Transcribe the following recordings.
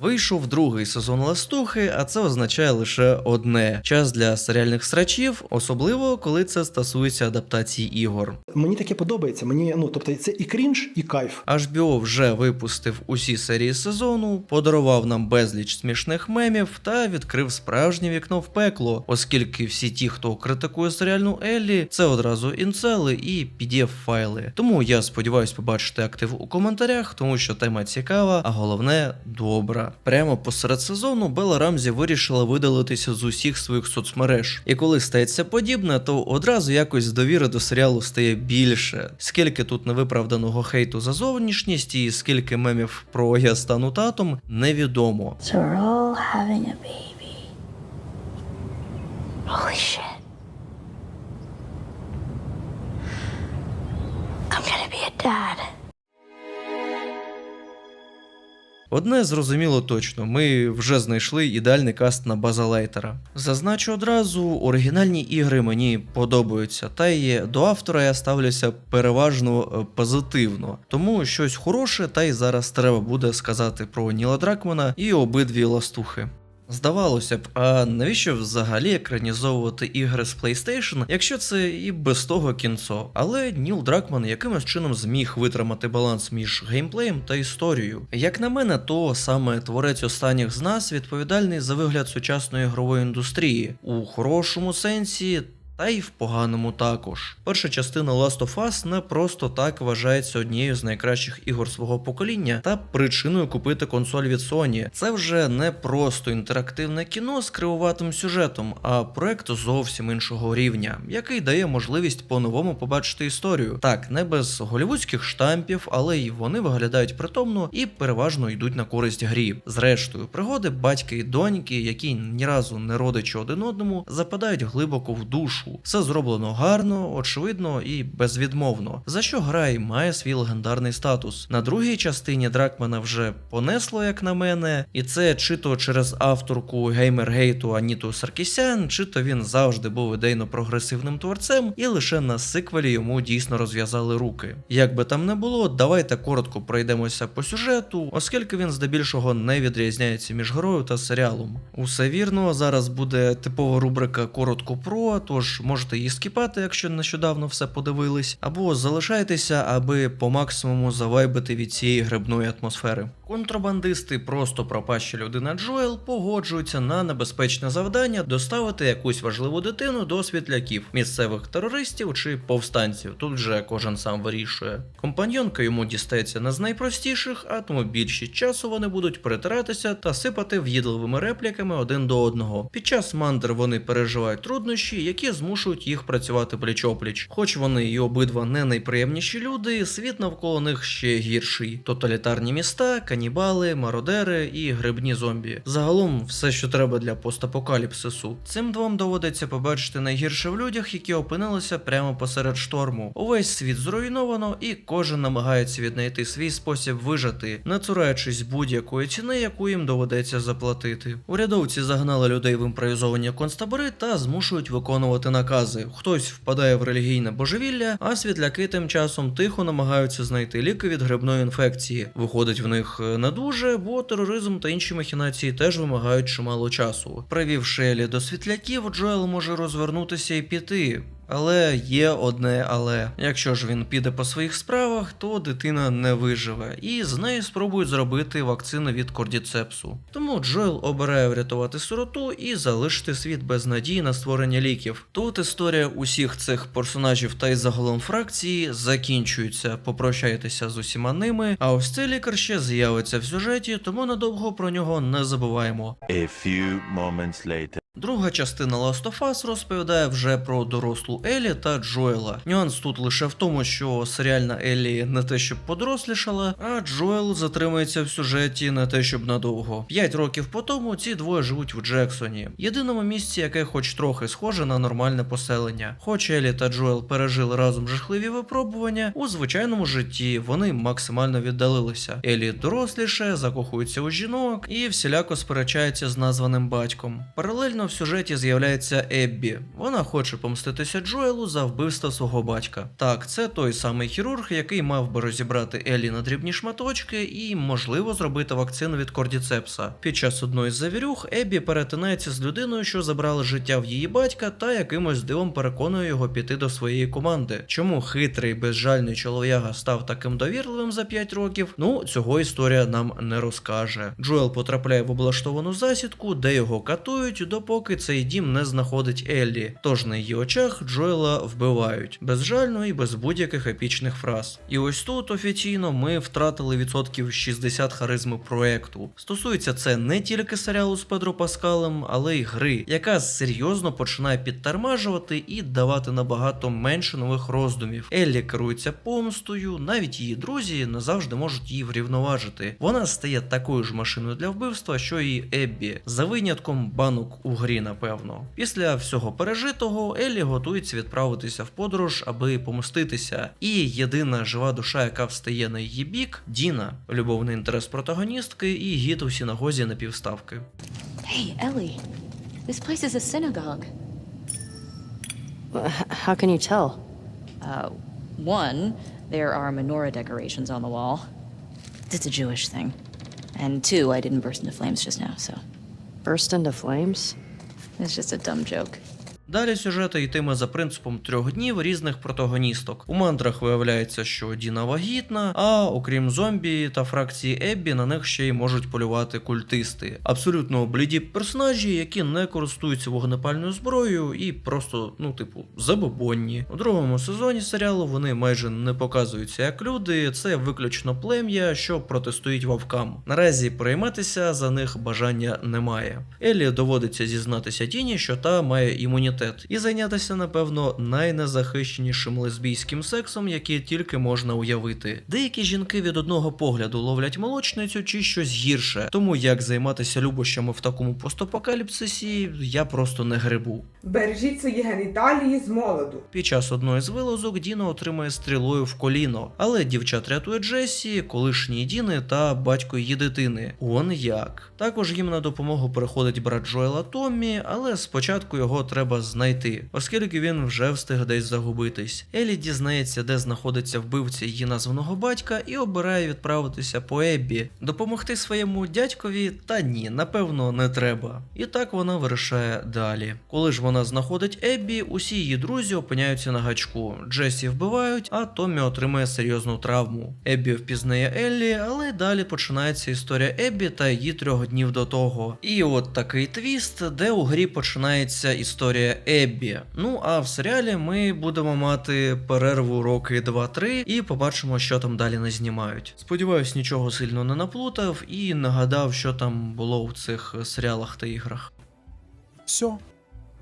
Вийшов другий сезон ластухи, а це означає лише одне: час для серіальних срачів, особливо коли це стосується адаптації ігор. Мені таке подобається. Мені ну тобто це і крінж, і кайф. HBO вже випустив усі серії сезону, подарував нам безліч смішних мемів та відкрив справжнє вікно в пекло, оскільки всі ті, хто критикує серіальну Еллі, це одразу інцели і pdf файли. Тому я сподіваюся побачити актив у коментарях, тому що тема цікава, а головне добра. Прямо посеред сезону Белла Рамзі вирішила видалитися з усіх своїх соцмереж. І коли стається подібне, то одразу якось довіри до серіалу стає більше. Скільки тут невиправданого хейту за зовнішність і скільки мемів про я стану татом, невідомо. So we're all dad. Одне зрозуміло точно, ми вже знайшли ідеальний каст на База лайтера. Зазначу одразу, оригінальні ігри мені подобаються, та й до автора я ставлюся переважно е, позитивно. Тому щось хороше, та й зараз треба буде сказати про Ніла Дракмана і обидві ластухи. Здавалося б, а навіщо взагалі екранізовувати ігри з PlayStation, якщо це і без того кінцо? Але Ніл Дракман якимось чином зміг витримати баланс між геймплеєм та історією. Як на мене, то саме творець останніх з нас відповідальний за вигляд сучасної ігрової індустрії у хорошому сенсі. Та й в поганому також. Перша частина Last of Us не просто так вважається однією з найкращих ігор свого покоління та причиною купити консоль від Sony. Це вже не просто інтерактивне кіно з кривуватим сюжетом, а проект зовсім іншого рівня, який дає можливість по-новому побачити історію. Так, не без голівудських штампів, але й вони виглядають притомно і переважно йдуть на користь грі. Зрештою, пригоди батька і доньки, які ні разу не родичі один одному, западають глибоко в душу. Все зроблено гарно, очевидно і безвідмовно. За що гра й має свій легендарний статус. На другій частині Дракмана вже понесло, як на мене, і це чи то через авторку геймергейту Аніту Саркісян, чи то він завжди був ідейно прогресивним творцем, і лише на сиквелі йому дійсно розв'язали руки. Як би там не було, давайте коротко пройдемося по сюжету, оскільки він здебільшого не відрізняється між грою та серіалом. Усе вірно, зараз буде типова рубрика коротко про, тож можете її скіпати, якщо нещодавно все подивились, або залишайтеся, аби по максимуму завайбити від цієї грибної атмосфери. Контрабандисти, просто пропаща людина Джоел, погоджуються на небезпечне завдання доставити якусь важливу дитину до світляків, місцевих терористів чи повстанців. Тут вже кожен сам вирішує. Компаньонка йому дістається не з найпростіших, а тому більшість часу вони будуть перетиратися та сипати в'їдливими репліками один до одного. Під час мандр вони переживають труднощі, які змушують їх працювати пліч-опліч. Хоч вони і обидва не найприємніші люди, світ навколо них ще гірший: тоталітарні міста, канібали, мародери і грибні зомбі. Загалом все, що треба для постапокаліпсису. Цим двом доводиться побачити найгірше в людях, які опинилися прямо посеред шторму. Увесь світ зруйновано, і кожен намагається віднайти свій спосіб вижити, не цураючись будь-якої ціни, яку їм доведеться заплатити. Урядовці загнали людей в імпровізовані концтабори та змушують виконувати накази. Хтось впадає в релігійне божевілля, а світляки тим часом тихо намагаються знайти ліки від грибної інфекції. Виходить в них е, не дуже, бо тероризм та інші махінації теж вимагають чимало часу. Привівши Елі до світляків, Джоел може розвернутися і піти. Але є одне але. Якщо ж він піде по своїх справах, то дитина не виживе, і з нею спробують зробити вакцину від кордіцепсу. Тому Джоел обирає врятувати сироту і залишити світ без надії на створення ліків. Тут історія усіх цих персонажів та й загалом фракції закінчується. Попрощайтеся з усіма ними. А ось цей лікар ще з'явиться в сюжеті, тому надовго про нього не забуваємо. A few moments later. Друга частина Last of Us розповідає вже про дорослу Елі та Джоела. Нюанс тут лише в тому, що серіальна Елі не те, щоб подорослішала, а Джоел затримується в сюжеті не те, щоб надовго. П'ять років по тому ці двоє живуть в Джексоні, єдиному місці, яке хоч трохи схоже на нормальне поселення. Хоч Елі та Джоел пережили разом жахливі випробування, у звичайному житті вони максимально віддалилися. Елі доросліше, закохується у жінок і всіляко сперечається з названим батьком. Паралельно в сюжеті з'являється Еббі. Вона хоче помститися Джоелу за вбивство свого батька. Так, це той самий хірург, який мав би розібрати Еллі на дрібні шматочки і, можливо, зробити вакцину від кордіцепса. Під час одної з завірюх Еббі перетинається з людиною, що забрала життя в її батька, та якимось дивом переконує його піти до своєї команди. Чому хитрий, безжальний чолов'яга став таким довірливим за 5 років? Ну, цього історія нам не розкаже. Джоел потрапляє в облаштовану засідку, де його катують, допоки цей дім не знаходить Еллі. Тож на її очах Джоела вбивають безжально і без будь-яких епічних фраз. І ось тут офіційно ми втратили відсотків 60 харизми проекту. Стосується це не тільки серіалу з Педро Паскалем, але й гри, яка серйозно починає підтормажувати і давати набагато менше нових роздумів. Еллі керується помстою, навіть її друзі не завжди можуть її врівноважити. Вона стає такою ж машиною для вбивства, що і Еббі, за винятком банок у грі, напевно. Після всього пережитого Еллі готується відправитися в подорож, аби помститися. І єдина жива душа, яка встає на її бік, Діна, любовний інтерес протагоністки і гід у синагозі на півставки. Hey, Ellie. This place is a synagogue. How can you tell? Uh, one, there are menorah decorations on the wall. It's a Jewish thing. And two, I didn't burst into flames just now, so Burst into flames? It's just a dumb joke. Далі сюжет йтиме за принципом трьох днів різних протагоністок. У мантрах виявляється, що Діна вагітна, а окрім зомбі та фракції Еббі, на них ще й можуть полювати культисти. Абсолютно бліді персонажі, які не користуються вогнепальною зброєю і просто, ну, типу, забобонні. У другому сезоні серіалу вони майже не показуються як люди, це виключно плем'я, що протистоїть вовкам. Наразі перейматися за них бажання немає. Еллі доводиться зізнатися Діні, що та має імунітет, і зайнятися, напевно, найнезахищенішим лесбійським сексом, який тільки можна уявити. Деякі жінки від одного погляду ловлять молочницю чи щось гірше, тому як займатися любощами в такому постапокаліпсисі, я просто не грибу. Бережіть свої геніталії з молоду. Під час одної з вилазок Діна отримує стрілою в коліно, але дівчат рятує Джесі, колишній Діни та батько її дитини. Он як. Також їм на допомогу приходить брат Джоела Томмі, але спочатку його треба знайти, оскільки він вже встиг десь загубитись. Елі дізнається, де знаходиться вбивця її названого батька, і обирає відправитися по Еббі, допомогти своєму дядькові, та ні, напевно, не треба. І так вона вирішає далі. Коли ж вона знаходить Еббі, усі її друзі опиняються на гачку. Джесі вбивають, а Томмі отримує серйозну травму. Еббі впізнає Еллі, але далі починається історія Еббі та її трьох днів до того. І от такий твіст, де у грі починається історія Еббі. Ну а в серіалі ми будемо мати перерву роки 2-3 і побачимо, що там далі не знімають. Сподіваюсь, нічого сильно не наплутав і нагадав, що там було у цих серіалах та іграх. Все.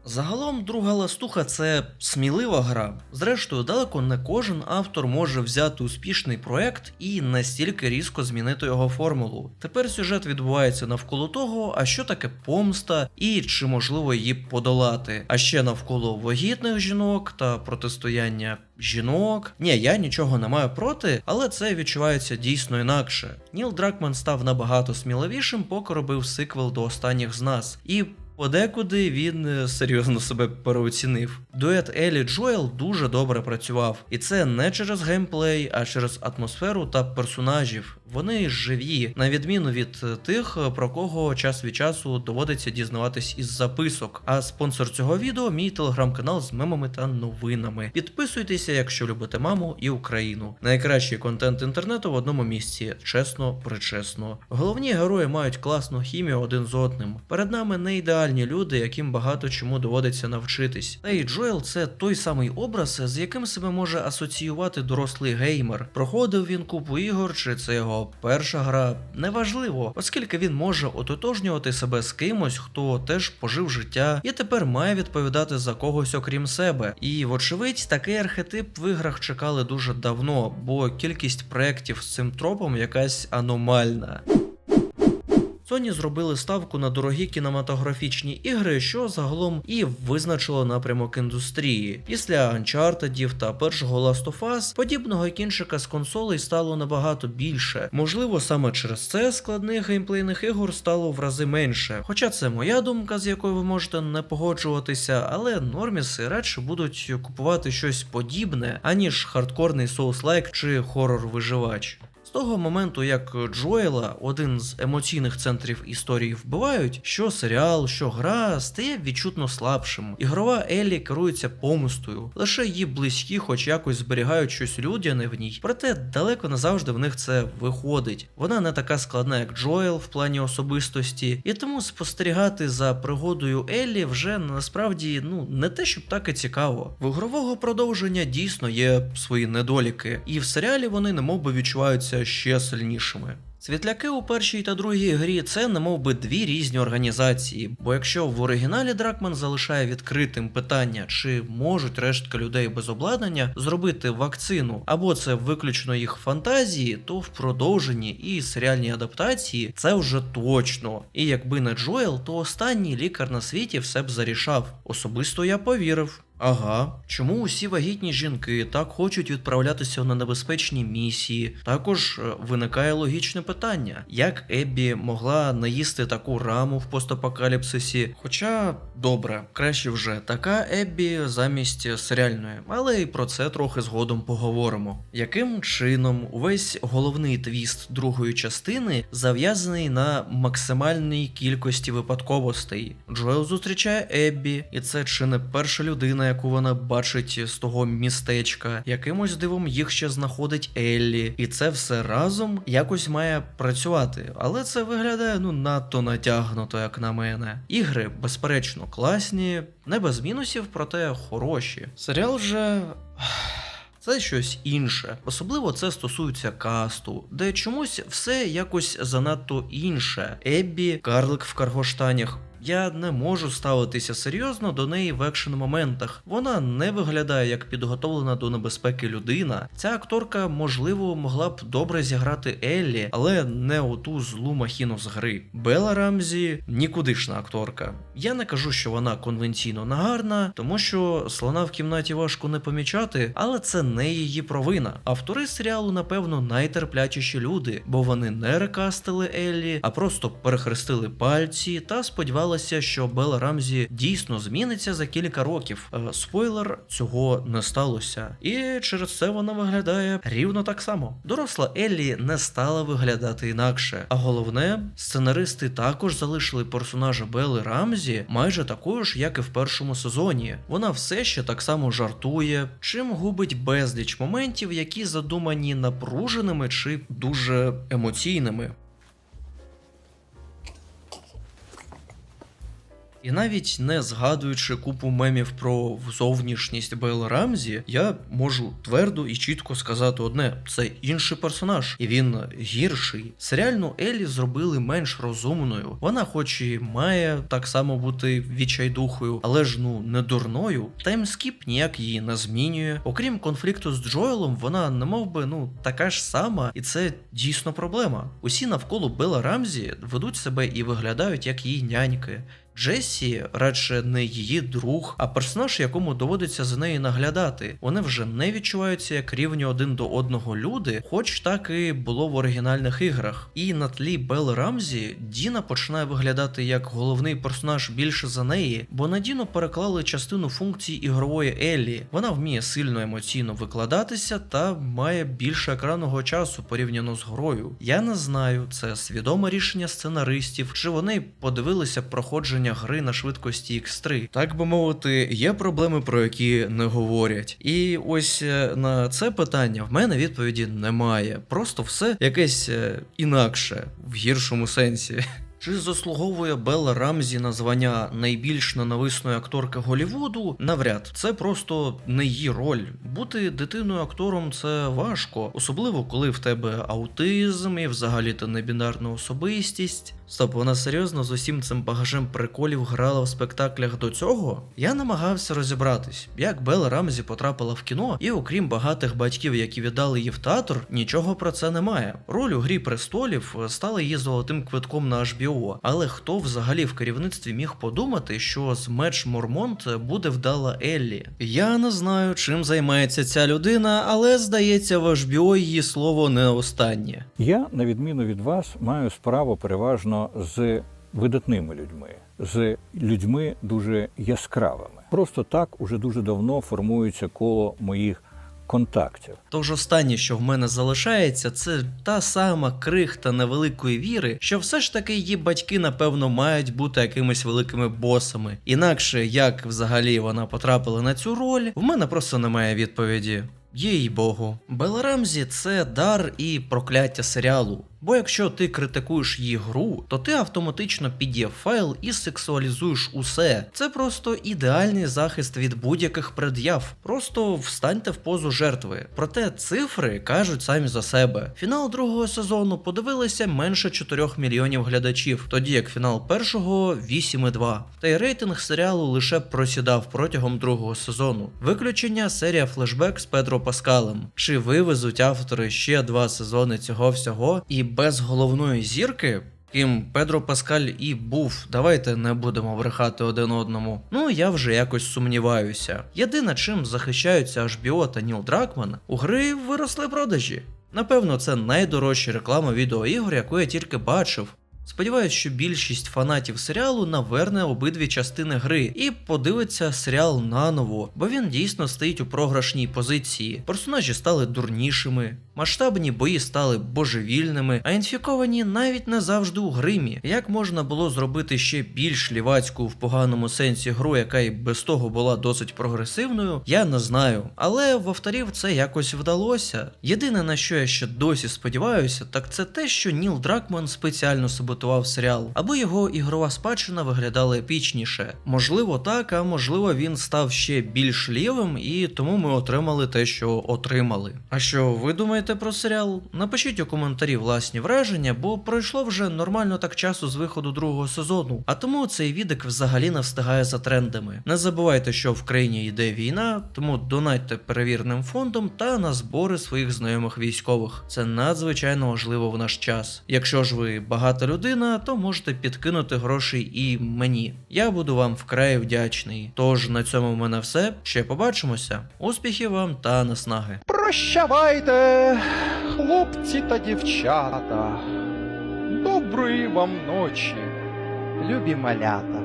Загалом, друга ластуха це смілива гра. Зрештою, далеко не кожен автор може взяти успішний проект і настільки різко змінити його формулу. Тепер сюжет відбувається навколо того, а що таке помста і чи можливо її подолати. А ще навколо вагітних жінок та протистояння жінок. Ні, я нічого не маю проти, але це відчувається дійсно інакше. Ніл Дракман став набагато сміливішим, поки робив сиквел до останніх з нас. І Подекуди він е, серйозно себе переоцінив. Дует Елі Джоел дуже добре працював, і це не через геймплей, а через атмосферу та персонажів. Вони живі, на відміну від е, тих, е, про кого час від часу доводиться дізнаватись із записок. А спонсор цього відео мій телеграм-канал з мемами та новинами. Підписуйтеся, якщо любите маму і Україну. Найкращий контент інтернету в одному місці, чесно, причесно. Головні герої мають класну хімію один з одним. Перед нами не ідеальні люди, яким багато чому доводиться навчитись. Та й Джоел це той самий образ, з яким себе може асоціювати дорослий геймер. Проходив він купу ігор, чи це його перша гра, неважливо, оскільки він може ототожнювати себе з кимось, хто теж пожив життя і тепер має відповідати за когось окрім себе. І, вочевидь, такий архетип в іграх чекали дуже давно, бо кількість проєктів з цим тропом якась аномальна. Sony зробили ставку на дорогі кінематографічні ігри, що загалом і визначило напрямок індустрії. Після Uncharted та першого Last of Us подібного кінчика з консолей стало набагато більше. Можливо, саме через це складних геймплейних ігор стало в рази менше. Хоча це моя думка, з якою ви можете не погоджуватися, але норміси радше будуть купувати щось подібне, аніж хардкорний соус-лайк чи хорор-виживач. З того моменту, як Джоела, один з емоційних центрів історії, вбивають, що серіал, що гра стає відчутно слабшим. Ігрова Еллі керується помстою, лише її близькі, хоч якось зберігають щось людяне в ній. Проте далеко не завжди в них це виходить. Вона не така складна, як Джоел в плані особистості, і тому спостерігати за пригодою Еллі вже насправді ну не те, щоб так і цікаво. В ігрового продовження дійсно є свої недоліки, і в серіалі вони немовби відчуваються ще сильнішими. Світляки у першій та другій грі це немов би дві різні організації, бо якщо в оригіналі Дракман залишає відкритим питання, чи можуть рештка людей без обладнання зробити вакцину, або це виключно їх фантазії, то в продовженні і серіальній адаптації це вже точно. І якби не Джоел, то останній лікар на світі все б зарішав. Особисто я повірив. Ага, чому усі вагітні жінки так хочуть відправлятися на небезпечні місії? Також е, виникає логічне питання: як Еббі могла наїсти таку раму в постапокаліпсисі? Хоча добре, краще вже така Еббі замість серіальної, але і про це трохи згодом поговоримо. Яким чином увесь головний твіст другої частини зав'язаний на максимальній кількості випадковостей? Джоел зустрічає Еббі, і це чи не перша людина, яку вона бачить з того містечка. Якимось дивом їх ще знаходить Еллі, і це все разом якось має працювати. Але це виглядає ну надто натягнуто, як на мене. Ігри, безперечно, класні, не без мінусів, проте хороші. Серіал же. Це щось інше. Особливо це стосується касту, де чомусь все якось занадто інше. Еббі, карлик в каргоштанях. Я не можу ставитися серйозно до неї в екшн моментах. Вона не виглядає як підготовлена до небезпеки людина. Ця акторка, можливо, могла б добре зіграти Еллі, але не оту злу махіну з гри. Бела Рамзі нікудишна акторка. Я не кажу, що вона конвенційно нагарна, тому що слона в кімнаті важко не помічати, але це не її провина. Автори серіалу, напевно, найтерплячіші люди, бо вони не рекастили Еллі, а просто перехрестили пальці та сподівалися, що Бела Рамзі дійсно зміниться за кілька років. Е, Спойлер, цього не сталося. І через це вона виглядає рівно так само. Доросла Еллі не стала виглядати інакше. А головне, сценаристи також залишили персонажа Бели Рамзі майже такою ж, як і в першому сезоні. Вона все ще так само жартує, чим губить безліч моментів, які задумані напруженими чи дуже емоційними. І навіть не згадуючи купу мемів про зовнішність Бейла Рамзі, я можу твердо і чітко сказати одне: це інший персонаж, і він гірший. Серіальну Елі зробили менш розумною. Вона, хоч і має так само бути відчайдухою, але ж ну не дурною. Таймскіп ніяк її не змінює. Окрім конфлікту з Джоелом, вона не би ну така ж сама, і це дійсно проблема. Усі навколо Бела Рамзі ведуть себе і виглядають як її няньки. Джесі радше не її друг, а персонаж, якому доводиться за нею наглядати. Вони вже не відчуваються як рівні один до одного люди, хоч так і було в оригінальних іграх. І на тлі Бел Рамзі Діна починає виглядати як головний персонаж більше за неї, бо на Діну переклали частину функцій ігрової Еллі. Вона вміє сильно емоційно викладатися та має більше екранного часу порівняно з грою. Я не знаю, це свідоме рішення сценаристів, чи вони подивилися проходження гри на швидкості X3. Так би мовити, є проблеми, про які не говорять. І ось е, на це питання в мене відповіді немає. Просто все якесь е, інакше в гіршому сенсі. Чи заслуговує Белла Рамзі на звання найбільш ненависної акторки Голівуду? Навряд це просто не її роль. Бути дитиною актором це важко, особливо коли в тебе аутизм і взагалі ти небінарна особистість. Стоп, вона серйозно з усім цим багажем приколів грала в спектаклях до цього? Я намагався розібратись, як Белла Рамзі потрапила в кіно, і окрім багатих батьків, які віддали її в театр, нічого про це немає. Роль у грі престолів стала її золотим квитком на HBO HBO. Але хто взагалі в керівництві міг подумати, що з меч Мормонт буде вдала Еллі? Я не знаю, чим займається ця людина, але здається, в HBO її слово не останнє. Я, на відміну від вас, маю справу переважно з видатними людьми, з людьми дуже яскравими. Просто так уже дуже давно формується коло моїх контактів. Тож останнє, що в мене залишається, це та сама крихта невеликої віри, що все ж таки її батьки, напевно, мають бути якимись великими босами. Інакше, як взагалі вона потрапила на цю роль, в мене просто немає відповіді. Їй Богу. Белла Рамзі це дар і прокляття серіалу. Бо якщо ти критикуєш її гру, то ти автоматично pdf файл і сексуалізуєш усе. Це просто ідеальний захист від будь-яких пред'яв. Просто встаньте в позу жертви. Проте цифри кажуть самі за себе. Фінал другого сезону подивилися менше 4 мільйонів глядачів, тоді як фінал першого 8,2. Та й рейтинг серіалу лише просідав протягом другого сезону. Виключення серія флешбек з Педро Паскалем. Чи вивезуть автори ще два сезони цього всього і без головної зірки? Ким Педро Паскаль і був, давайте не будемо брехати один одному. Ну я вже якось сумніваюся. Єдине, чим захищаються HBO та Ніл Дракман, у гри виросли продажі. Напевно, це найдорожча реклама відеоігор, яку я тільки бачив. Сподіваюсь, що більшість фанатів серіалу наверне обидві частини гри і подивиться серіал наново, бо він дійсно стоїть у програшній позиції. Персонажі стали дурнішими, масштабні бої стали божевільними, а інфіковані навіть не завжди у гримі. Як можна було зробити ще більш лівацьку в поганому сенсі гру, яка і без того була досить прогресивною, я не знаю. Але в авторів це якось вдалося. Єдине на що я ще досі сподіваюся, так це те, що Ніл Дракман спеціально саботував серіал, аби його ігрова спадщина виглядала епічніше. Можливо, так, а можливо, він став ще більш лівим, і тому ми отримали те, що отримали. А що ви думаєте про серіал? Напишіть у коментарі власні враження, бо пройшло вже нормально так часу з виходу другого сезону, а тому цей відик взагалі не встигає за трендами. Не забувайте, що в країні йде війна, тому донатьте перевіреним фондом та на збори своїх знайомих військових. Це надзвичайно важливо в наш час. Якщо ж ви багата людина, то можете підкинути грошей і мені. Я буду вам вкрай вдячний. Тож на цьому в мене все. Ще побачимося. Успіхів вам та наснаги. Прощавайте, хлопці та дівчата. Доброї вам ночі, любі малята.